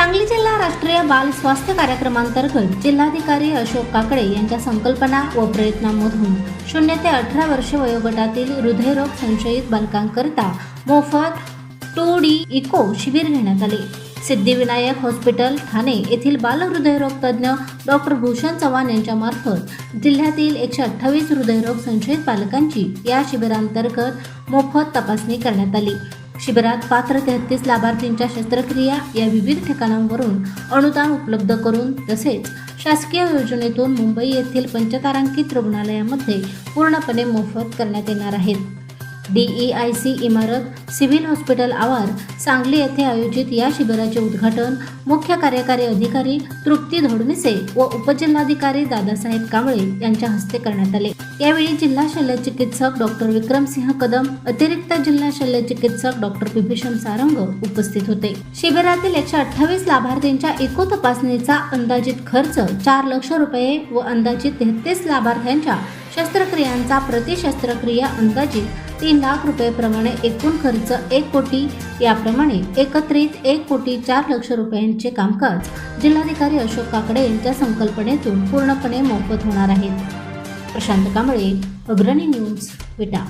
सांगली जिल्हा राष्ट्रीय बाल स्वास्थ्य कार्यक्रमांतर्गत जिल्हाधिकारी अशोक काकडे यांच्या संकल्पना व प्रयत्नांमधून शून्य ते अठरा वर्ष वयोगटातील हृदयरोग संशयित बालकांकरिता मोफत टू डी इको शिबिर घेण्यात आले. सिद्धिविनायक हॉस्पिटल ठाणे येथील बालहृदयरोग तज्ज्ञ डॉक्टर भूषण चव्हाण यांच्या मार्फत जिल्ह्यातील एकशे अठ्ठावीस हृदयरोग संशयित बालकांची या शिबिरांतर्गत मोफत तपासणी करण्यात आली. शिबिरात पात्र तेहतीस लाभार्थींच्या शस्त्रक्रिया या विविध ठिकाणांवरून अनुदान उपलब्ध करून तसेच शासकीय योजनेतून मुंबई येथील पंचतारांकित रुग्णालयामध्ये पूर्णपणे मोफत करण्यात येणार आहेत डीईआय सी इमारत सिव्हिल हॉस्पिटल आवार सांगली येथे आयोजित या शिबिराचे उद्घाटन मुख्य कार्यकारी अधिकारी तृप्ती धोडमिसे व उपजिल्हाधिकारी दादासाहेब कांबळे यांच्या हस्ते करण्यात आले. यावेळी जिल्हा शल्य चिकित्सक डॉक्टर विक्रमसिंह कदम अतिरिक्त जिल्हा शल्य चिकित्सक डॉक्टर विभीषण सारंग उपस्थित होते. शिबिरातील एकशे अठ्ठावीस लाभार्थींच्या इको तपासणीचा अंदाजित खर्च चार लक्ष रुपये व अंदाजित तेहतीस लाभार्थ्यांच्या शस्त्रक्रियांचा प्रतिशस्त्रक्रिया अंदाजित तीन लाख रुपयेप्रमाणे एकूण खर्च एक कोटी याप्रमाणे एकत्रित एक कोटी चार लक्ष रुपयांचे कामकाज जिल्हाधिकारी अशोक काकडे यांच्या संकल्पनेतून पूर्णपणे मोफत होणार आहेत प्रशांत कांबळे अग्रणी न्यूज विटा.